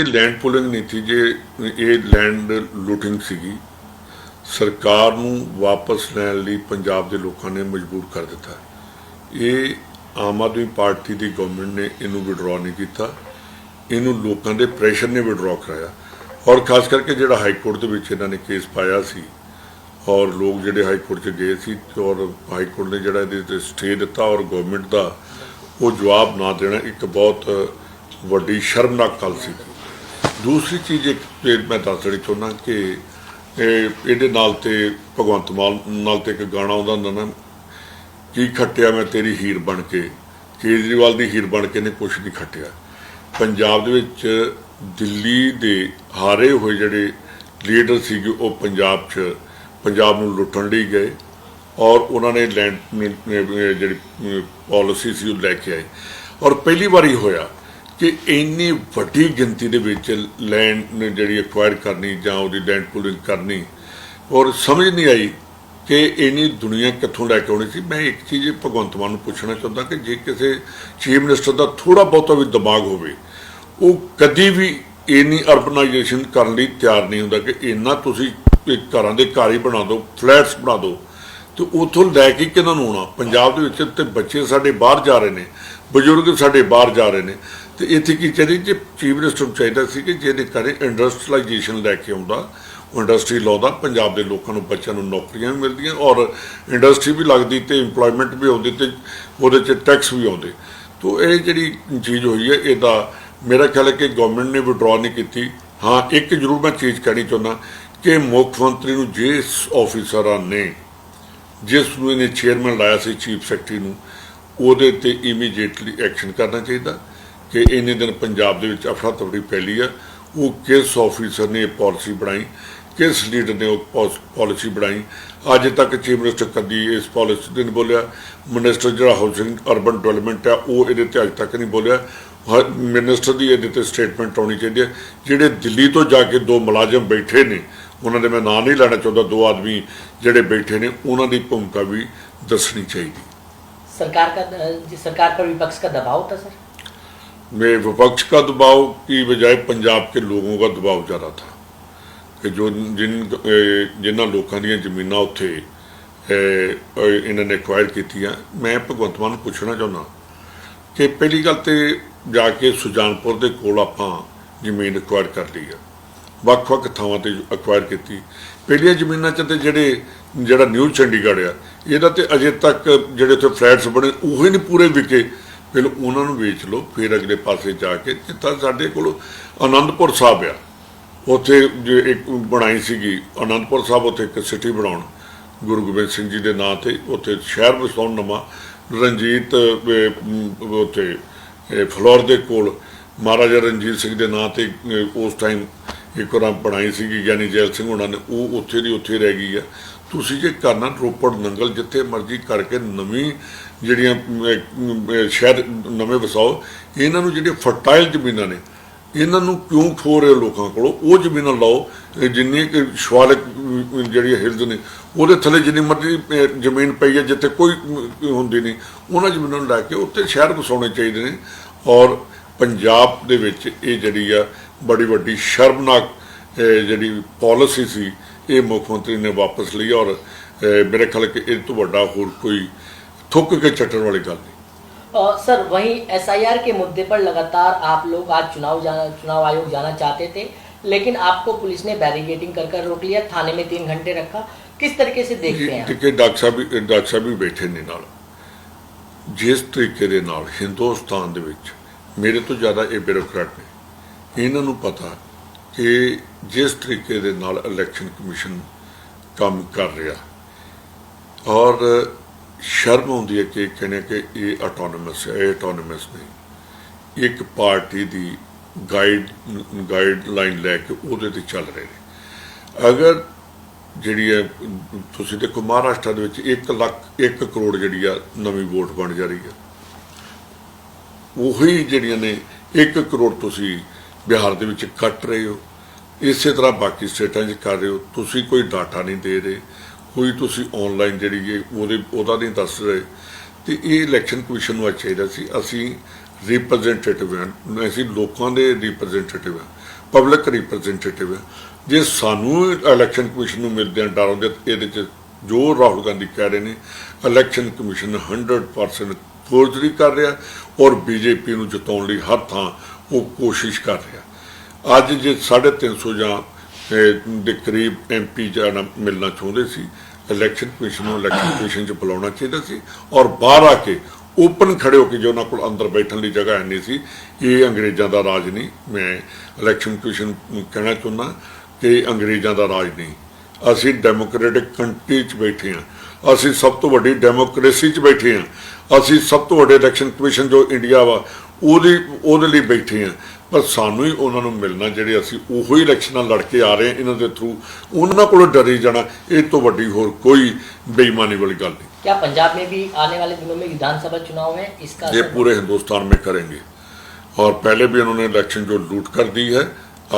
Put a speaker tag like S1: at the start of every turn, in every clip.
S1: ਕਿ land pooling ਨਹੀਂ ਸੀ, ਜੇ ਇਹ ਲੈਂਡ ਲੂਟਿੰਗ ਸੀਗੀ, ਸਰਕਾਰ ਨੂੰ ਵਾਪਸ ਲੈਣ ਲਈ ਪੰਜਾਬ ਦੇ ਲੋਕਾਂ ਨੇ ਮਜਬੂਰ ਕਰ ਦਿੱਤਾ। ਇਹ ਆਮ ਆਦਮੀ ਪਾਰਟੀ ਦੀ ਗਵਰਨਮੈਂਟ ਨੇ ਇਹਨੂੰ ਵਿਡਰਾਅ ਨਹੀਂ ਕੀਤਾ। ਇਹਨੂੰ ਲੋਕਾਂ ਦੇ ਪ੍ਰੈਸ਼ਰ ਨੇ ਵਿਡਰਾਅ ਕਰਾਇਆ। ਔਰ ਖਾਸ ਕਰਕੇ ਜਿਹੜਾ ਹਾਈ ਕੋਰਟ ਦੇ ਵਿੱਚ ਇਹਨਾਂ ਨੇ ਕੇਸ ਪਾਇਆ ਸੀ, ਔਰ ਲੋਕ ਜਿਹੜੇ ਹਾਈ ਕੋਰਟ 'ਚ ਗਏ ਸੀ, ਔਰ ਹਾਈ ਕੋਰਟ ਨੇ ਜਿਹੜਾ ਇਹਦੇ ਤੇ ਸਟੇ ਦਿੱਤਾ ਔਰ ਗਵਰਨਮੈਂਟ ਦਾ, ਉਹ ਜਵਾਬ ਨਾ ਦੇਣਾ ਇੱਕ ਬਹੁਤ ਵੱਡੀ ਸ਼ਰਮਨਾਕ ਗੱਲ ਸੀ ਦੂਸਰੀ ਚੀਜ਼ ਇੱਕ ਤੇ ਮੈਂ ਦੱਸ ਦੇਣੀ ਚਾਹੁੰਦਾ ਕਿ ਇਹ ਇਹਦੇ ਨਾਲ ਤੇ ਭਗਵੰਤ ਮਾਨ ਨਾਲ ਤੇ ਇੱਕ ਗਾਣਾ ਆਉਂਦਾ ਹੁੰਦਾ ਨਾ, ਕੀ ਖੱਟਿਆ ਮੈਂ ਤੇਰੀ ਹੀਰ ਬਣ ਕੇ, ਕੇਜਰੀਵਾਲ ਦੀ ਹੀਰ ਬਣ ਕੇ ਨੇ ਕੁਛ ਨਹੀਂ ਖੱਟਿਆ। ਪੰਜਾਬ ਦੇ ਵਿੱਚ ਦਿੱਲੀ ਦੇ ਹਾਰੇ ਹੋਏ ਜਿਹੜੇ ਲੀਡਰ ਸੀਗੇ ਉਹ ਪੰਜਾਬ 'ਚ ਪੰਜਾਬ ਨੂੰ ਲੁੱਟਣ ਲਈ ਗਏ ਔਰ ਉਹਨਾਂ ਨੇ ਲੈਂਡ ਜਿਹੜੀ ਪਾਲਿਸੀ ਸੀ ਉਹ ਲੈ ਕੇ ਆਏ। ਔਰ ਪਹਿਲੀ ਵਾਰੀ ਹੋਇਆ। ਕਿ ਇੰਨੀ ਵੱਡੀ ਗਿਣਤੀ ਦੇ ਵਿੱਚ ਲੈਂਡ ਜਿਹੜੀ ਐਕਵਾਇਰ ਕਰਨੀ ਜਾਂ ਉਹਦੀ ਲੈਂਡ ਪੂਲਿੰਗ ਕਰਨੀ, ਔਰ ਸਮਝ ਨਹੀਂ ਆਈ ਕਿ ਇੰਨੀ ਦੁਨੀਆ ਕਿੱਥੋਂ ਲੈ ਕੇ ਆਉਣੀ ਸੀ। ਮੈਂ ਇੱਕ ਚੀਜ਼ ਭਗਵੰਤ ਮਾਨ ਨੂੰ ਪੁੱਛਣਾ ਚਾਹੁੰਦਾ ਕਿ ਜੇ ਕਿਸੇ ਚੀਫ ਮਿਨਿਸਟਰ ਦਾ ਥੋੜਾ ਬਹੁਤਾ ਵੀ ਦਿਮਾਗ ਹੋਵੇ, ਉਹ ਕਦੀ ਵੀ ਇੰਨੀ ਅਰਬਨਾਈਜੇਸ਼ਨ ਕਰਨ ਲਈ ਤਿਆਰ ਨਹੀਂ ਹੁੰਦਾ ਕਿ ਇੰਨਾ ਤੁਸੀਂ ਘਰਾਂ ਦੇ ਘਰ ਹੀ ਬਣਾ ਦਿਓ ਫਲੈਟਸ ਬਣਾ ਦਿਓ, ਤੇ ਉਥੋਂ ਲੈ ਕੇ ਕਿਹਨਾਂ ਨੂੰ ਆਉਣਾ? ਪੰਜਾਬ ਦੇ ਵਿੱਚ ਤੇ ਬੱਚੇ ਸਾਡੇ ਬਾਹਰ ਜਾ ਰਹੇ ਨੇ, ਬਜ਼ੁਰਗ ਸਾਡੇ ਬਾਹਰ ਜਾ ਰਹੇ ਨੇ। ਤੇ ਇੱਥੇ ਕੀ ਚਾਹੀਦਾ ਜੇ ਚੀਫ ਮਿਨਿਸਟਰ ਨੂੰ ਚਾਹੀਦਾ ਸੀ ਕਿ ਜਿਹਦੇ ਕਰੇ ਇੰਡਸਟਰੀਲਾਈਜੇਸ਼ਨ ਲੈ ਕੇ ਆਉਂਦਾ ਉਹ ਇੰਡਸਟਰੀ ਲਾਉਂਦਾ ਪੰਜਾਬ ਦੇ ਲੋਕਾਂ ਨੂੰ, ਬੱਚਿਆਂ ਨੂੰ ਨੌਕਰੀਆਂ ਵੀ ਮਿਲਦੀਆਂ ਔਰ ਇੰਡਸਟਰੀ ਵੀ ਲੱਗਦੀ ਤੇ EMPLOYMENT ਵੀ ਆਉਂਦੀ ਤੇ ਉਹਦੇ 'ਚ ਟੈਕਸ ਵੀ ਆਉਂਦੇ। ਤੋਂ ਇਹ ਜਿਹੜੀ ਚੀਜ਼ ਹੋਈ ਹੈ, ਇਹਦਾ ਮੇਰਾ ਖਿਆਲ ਹੈ ਕਿ ਗਵਰਨਮੈਂਟ ਨੇ ਵਿਡਰਾਅ ਨਹੀਂ ਕੀਤੀ। ਹਾਂ, ਇੱਕ ਜ਼ਰੂਰ ਮੈਂ ਚੀਜ਼ ਕਹਿਣੀ ਚਾਹੁੰਦਾ ਕਿ ਮੁੱਖ ਮੰਤਰੀ ਨੂੰ ਜਿਸ ਆਫੀਸਰਾਂ ਨੇ, ਜਿਸ ਨੂੰ ਇਹਨੇ ਚੇਅਰਮੈਨ ਲਾਇਆ ਸੀ ਚੀਫ ਸੈਕਟਰੀ ਨੂੰ, ਉਹਦੇ ਤੇ ਇਮੀਡੀਏਟਲੀ ਐਕਸ਼ਨ ਕਰਨਾ ਚਾਹੀਦਾ। ਕਿ ਇੰਨੇ ਦਿਨ ਪੰਜਾਬ ਦੇ ਵਿੱਚ ਅਫਰਾ ਤਫਰੀ ਫੈਲੀ ਹੈ ਉਹ ਕਿਸ ਆਫੀਸਰ ਨੇ ਪਾਲਿਸੀ ਬਣਾਈ? ਕਿਸ ਲੀਡਰ ਨੇ ਉਹ ਪਾਲਿਸੀ ਬਣਾਈ? ਅੱਜ ਤੱਕ ਚੀਫ ਮਿਨਿਸਟਰ ਕਦੀ ਇਸ ਪਾਲਿਸੀ ਤੇ ਨਹੀਂ ਬੋਲਿਆ। ਮਿਨਿਸਟਰ ਜਿਹੜਾ ਹਾਊਸਿੰਗ ਅਰਬਨ ਡਿਵੈਲਪਮੈਂਟ ਆ, ਉਹ ਇਹਦੇ ਤੇ ਅੱਜ ਤੱਕ ਨਹੀਂ ਬੋਲਿਆ। ਹਰ ਮਿਨਿਸਟਰ ਦੀ ਇਹਦੇ ਤੇ ਸਟੇਟਮੈਂਟ ਆਉਣੀ ਚਾਹੀਦੀ ਹੈ ਜਿਹੜੇ ਦਿੱਲੀ ਤੋਂ ਜਾ ਕੇ ਦੋ ਮੁਲਾਜ਼ਮ ਬੈਠੇ ਨੇ, ਉਹਨਾਂ ਦੇ ਮੈਂ ਨਾਂ ਨਹੀਂ ਲੈਣਾ ਚਾਹੁੰਦਾ, ਦੋ ਆਦਮੀ ਜਿਹੜੇ ਬੈਠੇ ਨੇ, ਉਹਨਾਂ ਦੀ ਭੂਮਿਕਾ ਵੀ ਦੱਸਣੀ ਚਾਹੀਦੀ।
S2: ਸਰਕਾਰ ਦਾ ਸਰਕਾਰ ਪਰ ਵਿਪਕਸ਼ ਦਾ ਦਬਾਅ ਹੁੰਦਾ, ਸਰ?
S1: में विपक्ष का दबाव की बजाय पंजाब के लोगों का दबाव ज़्यादा था कि जो जिन ए, जिन्हों लोगों ਦੀਆਂ ਜ਼ਮੀਨਾਂ ਉੱਥੇ ए, ए, ਇਹਨਾਂ ਨੇ ਐਕਵਾਇਰ ਕੀਤੀਆਂ ਮੈਂ ਭਗਵੰਤ ਮਾਨ ਨੂੰ ਪੁੱਛਣਾ ਚਾਹੁੰਦਾ ਕਿ ਪਹਿਲੀ ਗੱਲ ਤੇ ਜਾ ਕੇ ਸੁਜਾਨਪੁਰ ਦੇ ਕੋਲ ਆਪਾਂ ਜ਼ਮੀਨ ਐਕਵਾਇਰ ਕਰ ਲਈ ਆ ਵੱਖ-ਵੱਖ ਥਾਵਾਂ ਤੇ ਐਕਵਾਇਰ ਕੀਤੀ ਪਹਿਲੀਆਂ ਜ਼ਮੀਨਾਂ 'ਚ ਤੇ ਜਿਹੜੇ ਜਿਹੜਾ ਨਿਊ ਚੰਡੀਗੜ੍ਹ ਆ ਇਹਦਾ ਤੇ ਅਜੇ ਤੱਕ ਜਿਹੜੇ ਉੱਥੇ ਫਲੈਟਸ ਬਣੇ ਉਹ ਹੀ ਨਹੀਂ ਪੂਰੇ ਵਿਕੇ ਫਿਰ ਉਹਨਾਂ ਨੂੰ ਵੇਚ ਲਓ, ਫਿਰ ਅਗਲੇ ਪਾਸੇ ਜਾ ਕੇ। ਜਿੱਥੇ ਸਾਡੇ ਕੋਲ ਆਨੰਦਪੁਰ ਸਾਹਿਬ ਆ, ਉੱਥੇ ਜੇ ਇੱਕ ਬਣਾਈ ਸੀਗੀ ਆਨੰਦਪੁਰ ਸਾਹਿਬ ਉੱਥੇ ਇੱਕ ਸਿਟੀ ਬਣਾਉਣ। ਗੁਰੂ ਗੋਬਿੰਦ ਸਿੰਘ ਜੀ ਦੇ ਨਾਂ ਤੇ ਉੱਥੇ ਸ਼ਹਿਰ ਵਸਾਉਣ ਨਵਾਂ, ਰਣਜੀਤ ਉੱਥੇ, ਇਹ, ਫਲੋਰ ਦੇ ਕੋਲ। ਮਹਾਰਾਜਾ ਰਣਜੀਤ ਸਿੰਘ ਦੇ ਨਾਂ ਤੇ ਉਸ ਟਾਈਮ ਇੱਕ ਵਾਰ ਬਣਾਈ ਸੀਗੀ ਗਿਆਨੀ ਜੈਲ ਸਿੰਘ ਉਹਨਾਂ ਨੇ ਉਹ ਉੱਥੇ ਦੀ ਉੱਥੇ ਰਹਿ ਗਈ ਆ। ਤੁਸੀਂ ਜੇ ਕਰਨਾ ਰੋਪੜ ਨੰਗਲ ਜਿੱਥੇ ਮਰਜ਼ੀ ਕਰਕੇ ਨਵੀਂ ਜਿਹੜੀਆਂ ਸ਼ਹਿਰ ਨਵੇਂ ਵਸਾਓ ਇਹਨਾਂ ਨੂੰ ਜਿਹੜੀਆਂ ਫਰਟਾਈਲ ਜ਼ਮੀਨਾਂ ਨੇ ਇਹਨਾਂ ਨੂੰ ਕਿਉਂ ਖੋ ਰਹੇ ਹੋ ਲੋਕਾਂ ਕੋਲੋਂ? ਉਹ ਜ਼ਮੀਨਾਂ ਲਾਓ ਇਹ ਜਿੰਨੀ ਕਿ ਸ਼ਵਾਲਕ ਅਮ, ਜਿਹੜੀ ਹਿਲਸ ਨੇ ਉਹਦੇ ਥੱਲੇ ਜਿੰਨੀ ਮਰਜ਼ੀ ਜ਼ਮੀਨ ਪਈ ਹੈ ਜਿੱਥੇ ਕੋਈ ਹੁੰਦੀ ਨਹੀਂ ਉਹਨਾਂ ਜ਼ਮੀਨਾਂ ਨੂੰ ਲੈ ਕੇ ਉੱਥੇ ਸ਼ਹਿਰ ਵਸਾਉਣੇ ਚਾਹੀਦੇ ਨੇ। ਔਰ ਪੰਜਾਬ ਦੇ ਵਿੱਚ ਇਹ ਜਿਹੜੀ ਆ ਬੜੀ ਵੱਡੀ ਸ਼ਰਮਨਾਕ ਅਹ, ਜਿਹੜੀ ਪਾਲਿਸੀ ਸੀ ਇਹ ਮੁੱਖ ਮੰਤਰੀ ਨੇ ਵਾਪਸ ਲਈ ਔਰ ਅਹ, ਮੇਰੇ ਖਿਆਲ ਕਿ ਇਹ ਤੋਂ ਵੱਡਾ ਹੋਰ ਕੋਈ ਥੁੱਕ ਕੇ ਚੱਟਣ ਵਾਲੀ ਗੱਲ ਨਹੀਂ
S2: और सर वहीं एसआईआर के मुद्दे पर लगातार आप लोग आज चुनाव जाना चुनाव आयोग जाना चाहते थे लेकिन आपको पुलिस ने बैरिगेटिंग कर कर रोक लिया थाने में तीन घंटे रखा किस तरीके से देखते हैं आप?
S1: ਕਿ ਡਾਕਟਰ ਸਾਹਿਬ ਵੀ ਡਾਕਟਰ ਸਾਹਿਬ ਵੀ ਬੈਠੇ ਨੇ ਨਾਲ ਜਿਸ ਤਰੀਕੇ ਦੇ ਨਾਲ ਹਿੰਦੁਸਤਾਨ ਦੇ ਵਿੱਚ ਮੇਰੇ ਤੋਂ ਜ਼ਿਆਦਾ ਇਹ ਬਿਊਰੋਕਰੈਟ ਨੇ ਇਹਨਾਂ ਨੂੰ ਪਤਾ ਕਿ ਜਿਸ ਤਰੀਕੇ ਦੇ ਨਾਲ ਇਲੈਕਸ਼ਨ ਕਮਿਸ਼ਨ ਕੰਮ ਕਰ ਰਿਹਾ। ਔਰ ਸ਼ਰਮ ਆਉਂਦੀ ਹੈ ਕਿ ਕਹਿੰਦੇ ਕਿ ਇਹ ਆਟੋਨੋਮਸ ਹੈ, ਇਹ ਆਟੋਨੋਮਸ ਨਹੀਂ। ਇੱਕ ਪਾਰਟੀ ਦੀ ਗਾਈਡ ਗਾਈਡਲਾਈਨ ਲੈ ਕੇ ਉਹਦੇ ਤੇ ਚੱਲ ਰਹੇ ਨੇ। ਅਗਰ ਜਿਹੜੀ ਹੈ, ਤੁਸੀਂ ਦੇਖੋ ਮਹਾਰਾਸ਼ਟਰ ਦੇ ਵਿੱਚ 1 ਲੱਖ 1 ਕਰੋੜ ਜਿਹੜੀ ਆ ਨਵੀਂ ਵੋਟ ਬਣ ਜਾ ਰਹੀ ਹੈ। ਉਹੀ ਜਿਹੜੀਆਂ ਨੇ 1 ਕਰੋੜ ਤੁਸੀਂ ਬਿਹਾਰ ਦੇ ਵਿੱਚ ਕੱਟ ਰਹੇ ਹੋ। ਇਸੇ ਤਰ੍ਹਾਂ ਬਾਕੀ ਸਟੇਟਾਂ 'ਚ ਕਰ ਰਹੇ ਹੋ। ਤੁਸੀਂ ਕੋਈ ਡਾਟਾ ਨਹੀਂ ਦੇ ਰਹੇ। ਕੋਈ ਤੁਸੀਂ ਆਨਲਾਈਨ ਜਿਹੜੀ ਹੈ ਉਹਦੇ, ਉਹਦਾ ਨਹੀਂ ਦੱਸ ਰਹੇ। ਤੇ ਇਹ ਇਲੈਕਸ਼ਨ ਕਮਿਸ਼ਨ ਨੂੰ ਚਾਹੀਦਾ ਸੀ, ਅਸੀਂ ਰਿਪਰੈਜ਼ੈਂਟੇਟਿਵ ਹਾਂ। ਅਸੀਂ ਲੋਕਾਂ ਦੇ ਰਿਪਰੈਜ਼ੈਂਟੇਟਿਵ ਹਾਂ। ਪਬਲਿਕ ਰਿਪਰੈਜ਼ੈਂਟੇਟਿਵ ਹਾਂ। ਜੇ ਸਾਨੂੰ ਇਲੈਕਸ਼ਨ ਕਮਿਸ਼ਨ ਨੂੰ ਮਿਲਦੇ ਆ ਡਰ ਹੁੰਦੇ ਤਾਂ ਇਹਦੇ ਚ ਜੋ ਰਾਹੁਲ ਗਾਂਧੀ ਕਹਿ ਰਹੇ ਨੇ ਇਲੈਕਸ਼ਨ ਕਮਿਸ਼ਨ 100% ਫੋਰਜਰੀ ਕਰ ਰਿਹਾ ਔਰ ਬੀਜੇਪੀ ਨੂੰ ਜਿਤਾਉਣ ਲਈ ਹਰ ਥਾਂ ਉਹ ਕੋਸ਼ਿਸ਼ ਕਰ ਰਿਹਾ। ਅੱਜ ਜੇ 350 ਜਾਂ ਦੇ ਕਰੀਬ ਐਮਪੀ ਜਾਣਾ ਮਿਲਣਾ ਚਾਹੁੰਦੇ ਸੀ ਇਲੈਕਸ਼ਨ ਕਮਿਸ਼ਨ ਨੂੰ ਇਲੈਕਸ਼ਨ ਕਮਿਸ਼ਨ ਚ ਬੁਲਾਉਣਾ ਚਾਹੀਦਾ ਸੀ ਔਰ ਬਾਹਰ ਆ ਕੇ ਓਪਨ ਖੜੇ ਹੋ ਕੇ ਜੇ ਉਹਨਾਂ ਕੋਲ ਅੰਦਰ ਬੈਠਣ ਲਈ ਜਗ੍ਹਾ ਹੈ ਨਹੀਂ ਸੀ, ਇਹ ਅੰਗਰੇਜ਼ਾਂ ਦਾ ਰਾਜ ਨਹੀਂ। ਮੈਂ ਇਲੈਕਸ਼ਨ ਕਮਿਸ਼ਨ ਨੂੰ ਕਹਿਣਾ ਚਾਹੁੰਦਾ ਕਿ ਅੰਗਰੇਜ਼ਾਂ ਦਾ ਰਾਜ ਨਹੀਂ। ਅਸੀਂ ਡੈਮੋਕ੍ਰੈਟਿਕ ਕੰਟਰੀ 'ਚ ਬੈਠੇ ਹਾਂ। ਅਸੀਂ ਸਭ ਤੋਂ ਵੱਡੀ ਡੈਮੋਕ੍ਰੇਸੀ 'ਚ ਬੈਠੇ ਹਾਂ। ਅਸੀਂ ਸਭ ਤੋਂ ਵੱਡੇ ਇਲੈਕਸ਼ਨ ਕਮਿਸ਼ਨ ਜੋ ਇੰਡੀਆ ਵਾ ਉਹਦੀ ਉਹਦੇ ਲਈ ਬੈਠੇ ਹਾਂ ਪਰ ਸਾਨੂੰ ਹੀ ਉਹਨਾਂ ਨੂੰ ਮਿਲਣਾ ਜਿਹੜੇ ਅਸੀਂ ਉਹੋ ਹੀ ਇਲੈਕਸ਼ਨਾਂ ਲੜ ਕੇ ਆ ਰਹੇ ਹਾਂ ਇਹਨਾਂ ਦੇ ਥਰੂ ਉਹਨਾਂ ਕੋਲੋਂ ਡਰੀ ਜਾਣਾ ਇਹ ਤੋਂ ਵੱਡੀ ਹੋਰ ਕੋਈ ਬੇਈਮਾਨੀ ਵਾਲੀ ਗੱਲ ਨਹੀਂ
S2: क्या पंजाब में भी आने वाले दिनों में विधानसभा चुनाव है इसका
S1: ये
S2: असर-
S1: पूरे हिंदुस्तान में करेंगे और पहले भी उन्होंने इलेक्शन जो लूट कर दी है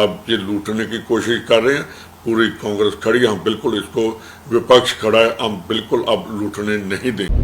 S1: अब ये लूटने की कोशिश कर रहे हैं पूरी कांग्रेस खड़ी है हम बिल्कुल इसको विपक्ष खड़ा है हम बिल्कुल अब लूटने नहीं देंगे